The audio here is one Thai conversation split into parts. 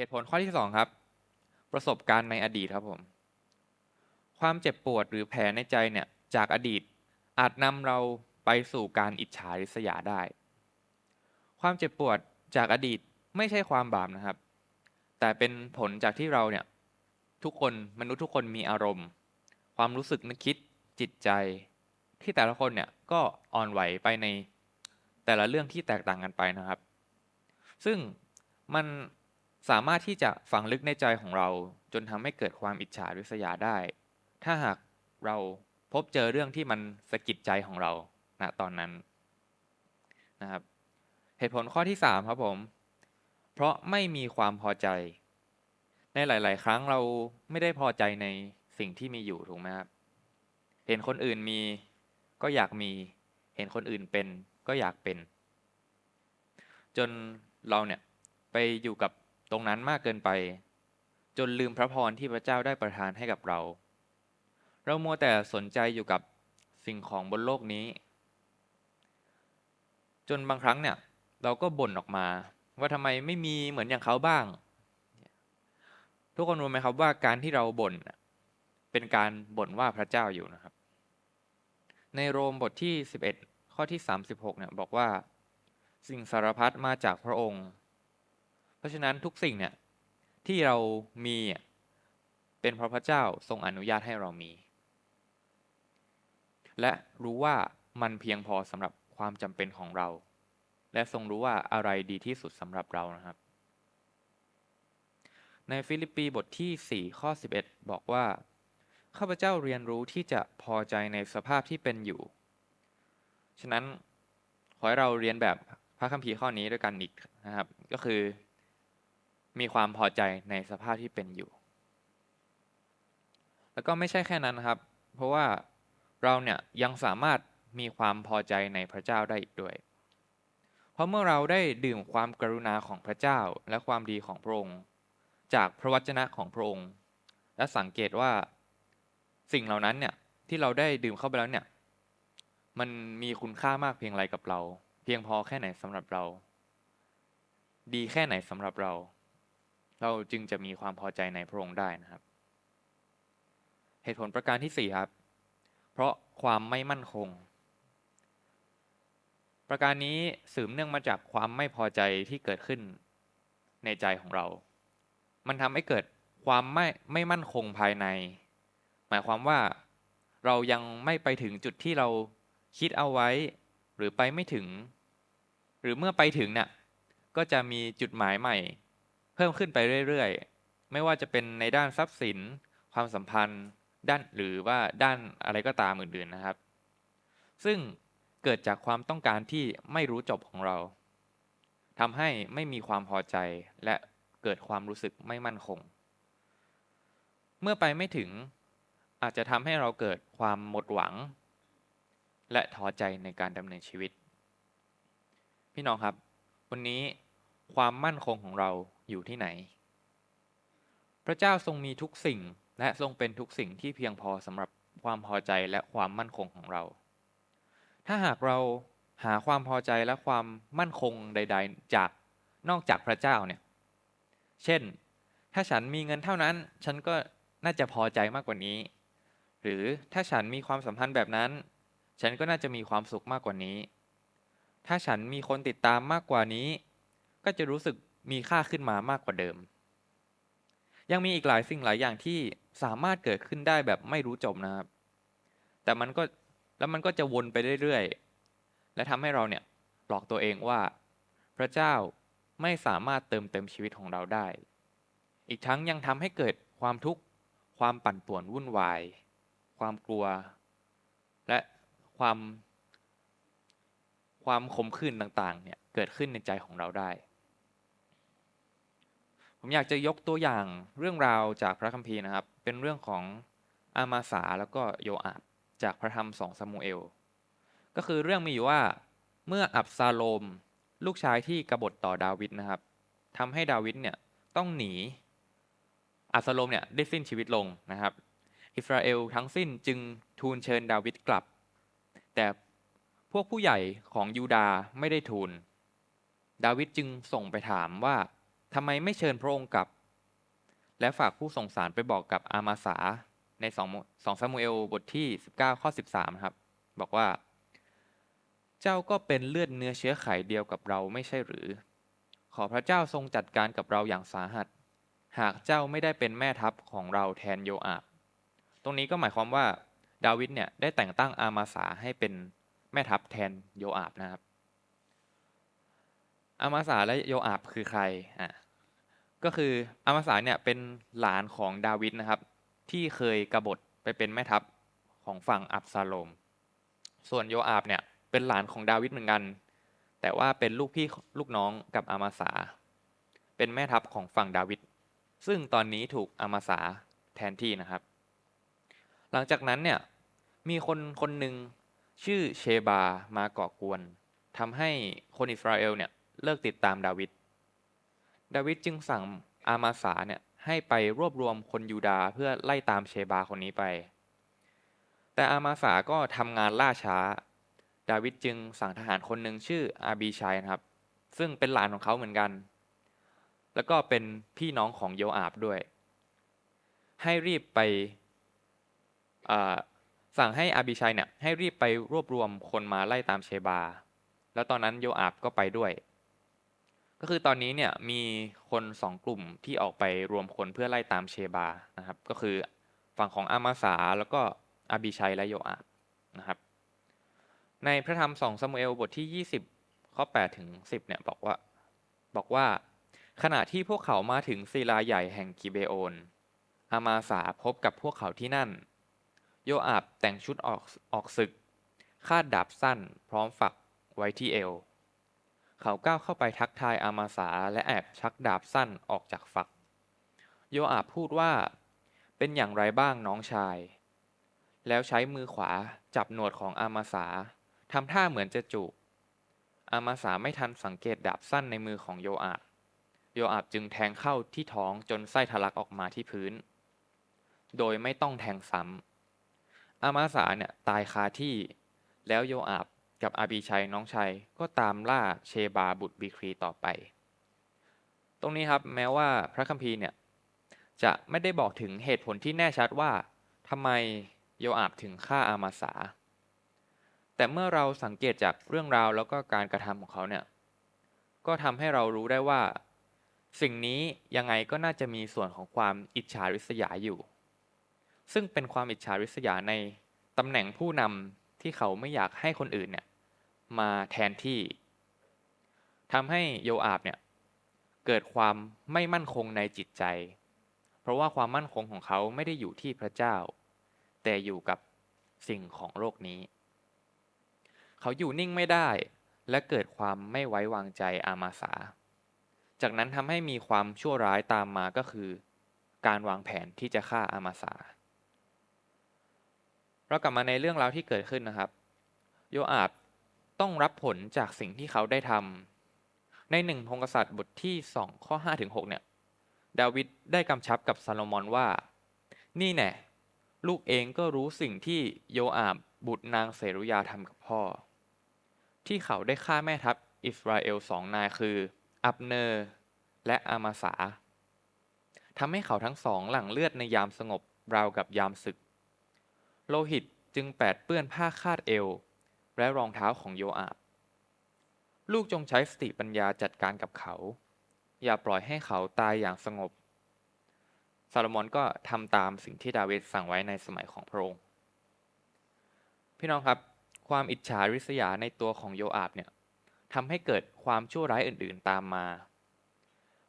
เหตุผลข้อที่สองครับ ประสบการณ์ในอดีตครับผม ความเจ็บปวดหรือแผลในใจเนี่ยจากอดีตอาจนำเราไปสู่การอิจฉาริษยาได้ ความเจ็บปวดจากอดีตไม่ใช่ความบาปนะครับ แต่เป็นผลจากที่เราเนี่ยทุกคนมนุษย์ทุกคนมีอารมณ์ ความรู้สึกนึกคิดจิตใจที่แต่ละคนเนี่ยก็อ่อนไหวไปในแต่ละเรื่องที่แตกต่างกันไปนะครับ ซึ่งมัน สามารถที่จะฝังลึกในใจของเรา จนทำให้เกิดความอิจฉาริษยาได้ ถ้าหากเราพบเจอเรื่องที่มันสะกิดใจของเราณตอนนั้นนะครับ เหตุผลข้อที่ 3 ครับผม เพราะไม่มีความพอใจ ในหลาย ๆ ครั้งเราไม่ได้พอใจในสิ่งที่มีอยู่ถูกไหมครับเห็นคนอื่นมีก็อยากมี เห็นคนอื่นเป็นก็อยากเป็น จนเราเนี่ยไปอยู่กับ ตรงนั้นมากเกินไป จนลืมพระพรที่พระเจ้าได้ประทานให้กับเรา เรามัวแต่สนใจอยู่กับสิ่งของบนโลกนี้ จนบางครั้งเนี่ยเราก็บ่นออกมา ว่าทำไมไม่มีเหมือนอย่างเขาบ้าง ทุกคนรู้ไหมครับว่าการที่เราบ่นเป็นการบ่นว่าพระเจ้าอยู่นะครับ ในโรมบทที่ 11 ข้อที่ 36เนี่ยบอกว่า สิ่งสารพัดมาจากพระองค์ เพราะฉะนั้นทุกสิ่งเนี่ยที่เรามีเป็นเพราะพระเจ้าทรงอนุญาตให้เรามี และรู้ว่ามันเพียงพอสำหรับความจำเป็นของเรา และทรงรู้ว่าอะไรดีที่สุดสำหรับเรานะครับ ในฟิลิปปีบทที่ 4 ข้อ 11 บอกว่าข้าพเจ้าเรียนรู้ที่จะพอใจในสภาพที่เป็นอยู่ ฉะนั้นขอให้เราเรียนแบบพระคัมภีร์ข้อนี้ด้วยกันอีกนะครับ ก็คือ มีความพอใจในสภาพที่เป็นอยู่ แล้วก็ไม่ใช่แค่นั้นนะครับ เพราะว่าเราเนี่ยยังสามารถมีความพอใจในพระเจ้าได้อีกด้วย เพราะเมื่อเราได้ดื่มความกรุณาของพระเจ้าและความดีของพระองค์ จากพระวจนะของพระองค์ และสังเกตว่าสิ่งเหล่านั้นเนี่ยที่เราได้ดื่มเข้าไปแล้วเนี่ยมันมีคุณค่ามากเพียงไรกับเรา เพียงพอแค่ไหนสำหรับเรา ดีแค่ไหนสำหรับเรา เราจึงจะมีความพอใจในพระองค์ได้นะครับ เหตุผลประการที่สี่ครับ เพราะความไม่มั่นคง ประการนี้สืบเนื่องมาจากความไม่พอใจที่เกิดขึ้นในใจของเรา มันทำให้เกิดความไม่ไม่มั่นคงภายใน หมายความว่าเรายังไม่ไปถึงจุดที่เราคิดเอาไว้ หรือไปไม่ถึง หรือเมื่อไปถึงเนี่ยก็จะมีจุดหมายใหม่ เพิ่มขึ้นไปเรื่อยๆ ไม่ว่าจะเป็นในด้านทรัพย์สิน ความสัมพันธ์ ด้านหรือว่าด้านอะไรก็ตามอื่นๆนะครับ ซึ่งเกิดจากความต้องการที่ไม่รู้จบของเราทำให้ไม่มีความพอใจและเกิดความรู้สึกไม่มั่นคง เมื่อไปไม่ถึงอาจจะทำให้เราเกิดความหมดหวัง และท้อใจในการดำเนินชีวิต พี่น้องครับ วันนี้ความมั่นคงของเรา อยู่ที่ไหน พระเจ้าทรงมีทุกสิ่งและทรงเป็นทุกสิ่งที่เพียงพอสำหรับความพอใจและความมั่นคงของเรา ถ้าหากเราหาความพอใจและความมั่นคงใด ๆ จากนอกจากพระเจ้าเนี่ย เช่น ถ้าฉันมีเงินเท่านั้น ฉันก็น่าจะพอใจมากกว่านี้ หรือถ้าฉันมีความสัมพันธ์แบบนั้น ฉันก็น่าจะมีความสุขมากกว่านี้ ถ้าฉันมีคนติดตามมากกว่านี้ ก็จะรู้สึก มีค่าขึ้นมามากกว่าเดิม ยังมีอีกหลายสิ่งหลายอย่างที่สามารถเกิดขึ้นได้แบบไม่รู้จบนะครับ แต่มันก็แล้วมันก็จะวนไปเรื่อยๆ และทำให้เราเนี่ยหลอกตัวเองว่า พระเจ้าไม่สามารถเติมเต็มชีวิตของเราได้ อีกทั้งยังทำให้เกิดความทุกข์ ความปั่นป่วนวุ่นวาย ความกลัว และความ ความขมขื่นต่างๆ เนี่ยเกิดขึ้นในใจของเราได้ ผมอยากจะยกตัวอย่างเรื่องราวจากพระคัมภีร์นะครับ เป็นเรื่องของอามาสาแล้วก็โยอาบจากพระธรรมสองซามูเอล ก็คือเรื่องมีอยู่ว่าเมื่ออับซาโลม ลูกชายที่กบฏต่อดาวิดนะครับทำให้ดาวิดเนี่ยต้องหนี อับซาโลมเนี่ยได้สิ้นชีวิตลงนะครับ อิสราเอลทั้งสิ้นจึงทูลเชิญดาวิดกลับ แต่พวกผู้ใหญ่ของยูดาไม่ได้ทูล ดาวิดจึงส่งไปถามว่า ทำไมไม่เชิญพระองค์กลับ และฝากผู้ส่งสารไปบอกกับอามาสาในสองสองซามูเอลบทที่ 19 ข้อ 13 ครับ บอกว่า เจ้าก็เป็นเลือดเนื้อเชื้อไขเดียวกับเราไม่ใช่หรือ ขอพระเจ้าทรงจัดการกับเราอย่างสาหัส หากเจ้าไม่ได้เป็นแม่ทัพของเราแทนโยอาบ ตรงนี้ก็หมายความว่าดาวิดเนี่ยได้แต่งตั้งอามาสาให้เป็นแม่ทัพแทนโยอาบนะครับ อามาสาและโยอาบคือใครอะก็คืออามาสาเนี่ยเป็นหลานของดาวิดนะครับ ที่เคยกบฏไปเป็นแม่ทัพของฝั่งอับซาโลม ส่วนโยอาบเนี่ยเป็นหลานของดาวิดเหมือนกัน แต่ว่าเป็นลูกพี่ลูกน้องกับอามาสา เป็นแม่ทัพของฝั่งดาวิดซึ่งตอนนี้ถูกอามาสาแทนที่นะครับ หลังจากนั้นเนี่ยมีคนคนหนึ่งชื่อเชบามาก่อกวนทำให้คนอิสราเอลเนี่ย เลิกติดตามดาวิด ดาวิดจึงสั่งอามาสาเนี่ยให้ไปรวบรวมคนยูดาเพื่อไล่ตามเชบาคนนี้ไป แต่อามาสาก็ทำงานล่าช้า ดาวิดจึงสั่งทหารคนหนึ่งชื่ออาบีชัยนะครับ ซึ่งเป็นหลานของเขาเหมือนกัน แล้วก็เป็นพี่น้องของโยอาบด้วย ให้รีบไปสั่งให้อาบีชัยเนี่ยให้รีบไปรวบรวมคนมาไล่ตามเชบา แล้วตอนนั้นโยอาบก็ไปด้วย ก็คือตอนนี้เนี่ยมีคนสองกลุ่มที่ออกไปรวมคนเพื่อไล่ตามเชบานะครับ ก็คือฝั่งของอามาสาแล้วก็อาบีชัยและโยอาบนะครับ ในพระธรรมสองซามูเอลบทที่ 20 ข้อ8ถึง10เนี่ยบอกว่าบอกว่า ขณะที่พวกเขามาถึงศิลาใหญ่แห่งกิเบโอน อามาสาพบกับพวกเขาที่นั่น โยอาบแต่งชุดออกออกศึก คาดดาบสั้น พร้อมฝักไว้ที่เอว เขาก้าวเข้าไปทักทายอามาสาและแอบชักดาบสั้นออกจากฝัก โยอาบพูดว่า เป็นอย่างไรบ้างน้องชาย แล้วใช้มือขวาจับหนวดของอามาสาทำท่าเหมือนจะจูบอามาสาไม่ทันสังเกตดาบสั้นในมือของโยอาบ โยอาบจึงแทงเข้าที่ท้องจนไส้ทะลักออกมาที่พื้น โดยไม่ต้องแทงซ้ำอามาสาเนี่ยตายคาที่ แล้วโยอาบ กับอาบีชัยน้องชายก็ตามล่าเชบาบุตรบีครีต่อไป ตรงนี้ครับแม้ว่าพระคัมภีร์เนี่ยจะไม่ได้บอกถึงเหตุผลที่แน่ชัดว่าทำไมโยอาบถึงฆ่าอามาสา แต่เมื่อเราสังเกตจากเรื่องราวแล้วก็การกระทำของเขาเนี่ยก็ทำให้เรารู้ได้ว่า สิ่งนี้ยังไงก็น่าจะมีส่วนของความอิจฉาริษยาอยู่ ซึ่งเป็นความอิจฉาริษยาในตำแหน่งผู้นำ ที่เขาไม่อยากให้คนอื่นเนี่ยมาแทนที่ทำให้โยอาบเนี่ยเกิดความไม่มั่นคงในจิตใจ เพราะว่าความมั่นคงของเขาไม่ได้อยู่ที่พระเจ้า แต่อยู่กับสิ่งของโลกนี้ เขาอยู่นิ่งไม่ได้และเกิดความไม่ไว้วางใจอามาสา จากนั้นทำให้มีความชั่วร้ายตามมาก็คือ การวางแผนที่จะฆ่าอามาสา เรากลับมาในเรื่องราวที่เกิดขึ้นนะครับ โยอาบต้องรับผลจากสิ่งที่เขาได้ทำในหนึ่งพงกษัตริย์บทที่สองข้อห้าถึงหกเนี่ย ดาวิดได้กำชับกับซาโลมอนว่า นี่แน่ลูกเองก็รู้สิ่งที่โยอาบบุตรนางเสรุยาทำกับพ่อ ที่เขาได้ฆ่าแม่ทัพอิสราเอลสองนายคือ อับเนอร์และอามาสาทำให้เขาทั้งสองหลั่งเลือดในยามสงบราวกับยามศึก โลหิตจึงแปดเปื้อนผ้าคาดเอว และรองเท้าของโยอาบ ลูกจงใช้สติปัญญาจัดการกับเขา อย่าปล่อยให้เขาตายอย่างสงบ ซาโลมอนก็ทำตามสิ่งที่ดาวิดสั่งไว้ในสมัยของพระองค์พี่น้องครับความอิจฉาริษยาในตัวของโยอาบเนี่ยทำให้เกิดความชั่วร้ายอื่นๆตามมา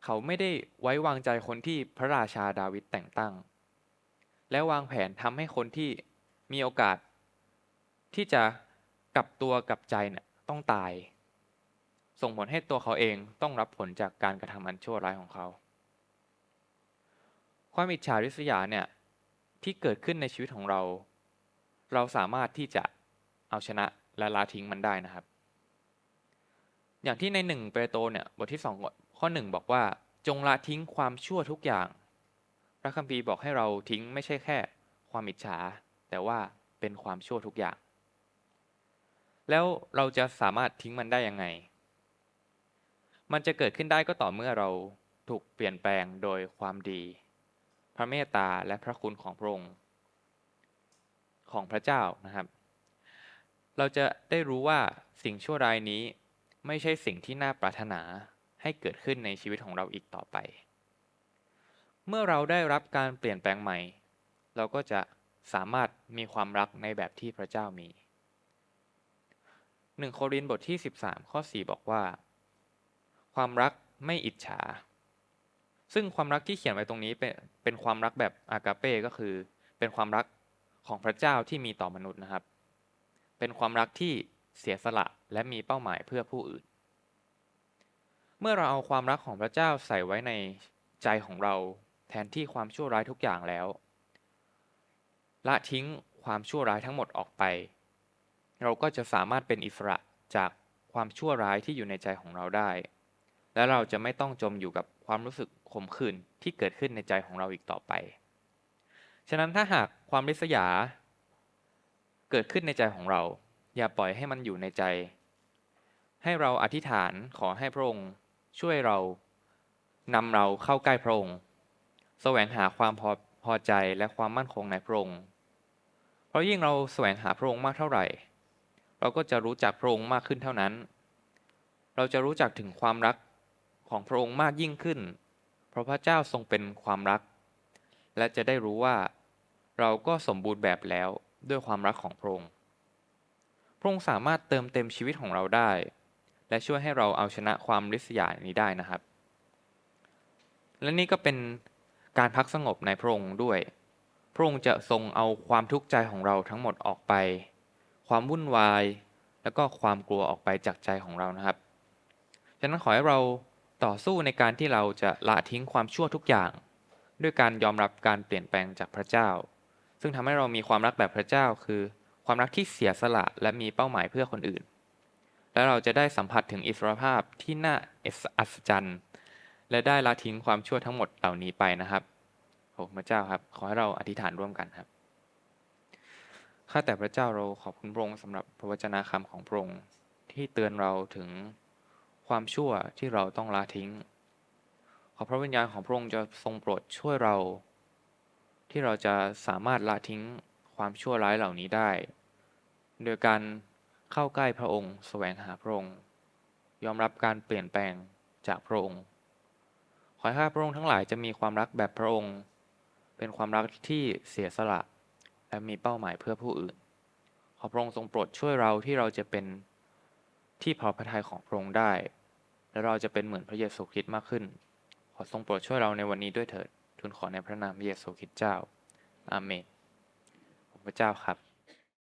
เขาไม่ได้ไว้วางใจคนที่พระราชาดาวิดแต่งตั้ง และวางแผนทำให้คนที่ มีโอกาสที่จะกลับตัวกลับใจเนี่ยต้องตาย ส่งผลให้ตัวเขาเองต้องรับผลจากการกระทำอันชั่วร้ายของเขา ความอิจฉาริษยาเนี่ยที่เกิดขึ้นในชีวิตของเรา เราสามารถที่จะเอาชนะและละทิ้งมันได้นะครับ อย่างที่ในหนึ่งเปโตรเนี่ยบทที่สองข้อหนึ่งบอกว่า จงละทิ้งความชั่วทุกอย่าง พระคัมภีร์บอกให้เราทิ้งไม่ใช่แค่ ความอิจฉา แต่ว่าเป็นความชั่วทุกอย่าง แล้วเราจะสามารถทิ้งมันได้ยังไง มันจะเกิดขึ้นได้ก็ต่อเมื่อเราถูกเปลี่ยนแปลงโดยความดี พระเมตตาและพระคุณของพระองค์ของพระเจ้านะครับ เราจะได้รู้ว่าสิ่งชั่วร้ายนี้ไม่ใช่สิ่งที่น่าปรารถนาให้เกิดขึ้นในชีวิตของเราอีกต่อไป เมื่อเราได้รับการเปลี่ยนแปลงใหม่ เราก็จะ สามารถมีความรักในแบบที่พระเจ้ามี 1 โครินธ์บทที่ 13 ข้อ 4 บอกว่า ความรักไม่อิจฉา ซึ่งความรักที่เขียนไว้ตรงนี้เป็นเป็นความรักแบบอากาเป้ก็คือ เป็นความรักของพระเจ้าที่มีต่อมนุษย์นะครับ เป็นความรักที่เสียสละและมีเป้าหมายเพื่อผู้อื่น เมื่อเราเอาความรักของพระเจ้าใส่ไว้ในใจของเราแทนที่ความชั่วร้ายทุกอย่างแล้ว ละทิ้งความชั่วร้ายทั้งหมดออกไป เราก็จะสามารถเป็นอิสระจากความชั่วร้ายที่อยู่ในใจของเราได้ และเราจะไม่ต้องจมอยู่กับความรู้สึกขมขื่นที่เกิดขึ้นในใจของเราอีกต่อไป ฉะนั้นถ้าหากความริษยา เกิดขึ้นในใจของเรา อย่าปล่อยให้มันอยู่ในใจ ให้เราอธิษฐานขอให้พระองค์ช่วยเรานำเราเข้าใกล้พระองค์ แสวงหาความพอ พอใจและความมั่นคงในพระองค์ เพราะยิ่งเราแสวงหาพระองค์มากเท่าไหร่ เราก็จะรู้จักพระองค์มากขึ้นเท่านั้น เราจะรู้จักถึงความรักของพระองค์มากยิ่งขึ้น เพราะพระเจ้าทรงเป็นความรัก และจะได้รู้ว่า เราก็สมบูรณ์แบบแล้วด้วยความรักของพระองค์ พระองค์สามารถเติมเต็มชีวิตของเราได้ และช่วยให้เราเอาชนะความริษยานี้ได้นะครับ และนี่ก็เป็น การพักสงบในพระองค์ด้วย พระองค์จะทรงเอาความทุกข์ใจของเราทั้งหมดออกไป ความวุ่นวาย แล้วก็ความกลัวออกไปจากใจของเรานะครับ ฉะนั้นขอให้เราต่อสู้ในการที่เราจะละทิ้งความชั่วทุกอย่าง ด้วยการยอมรับการเปลี่ยนแปลงจากพระเจ้า ซึ่งทำให้เรามีความรักแบบพระเจ้า คือความรักที่เสียสละและมีเป้าหมายเพื่อคนอื่น และเราจะได้สัมผัสถึงอิสรภาพที่น่าอัศจรรย์ และได้ละทิ้งความชั่วทั้งหมดเหล่านี้ไปนะครับโอ้พระเจ้าครับ ขอให้เราอธิษฐานร่วมกันครับข้าแต่พระเจ้าเราขอบคุณพระองค์สำหรับพระวจนะคำของพระองค์ที่เตือนเราถึงความชั่วที่เราต้องละทิ้ง ขอพระวิญญาณของพระองค์จะทรงโปรดช่วยเรา ที่เราจะสามารถละทิ้งความชั่วร้ายเหล่านี้ได้ โดยการเข้าใกล้พระองค์ แสวงหาพระองค์ ยอมรับการเปลี่ยนแปลงจากพระองค์ ขอให้ข้าพระองค์ทั้งหลายจะมีความรักแบบพระองค์ เป็นความรักที่เสียสละ และมีเป้าหมายเพื่อผู้อื่น ขอพระองค์ทรงโปรดช่วยเราที่เราจะเป็นที่พอพระทัยของพระองค์ได้ และเราจะเป็นเหมือนพระเยซูคริสต์มากขึ้น ขอทรงโปรดช่วยเราในวันนี้ด้วยเถิด ทูลขอในพระนามพระเยซูคริสต์เจ้า อาเมนพระเจ้าครับ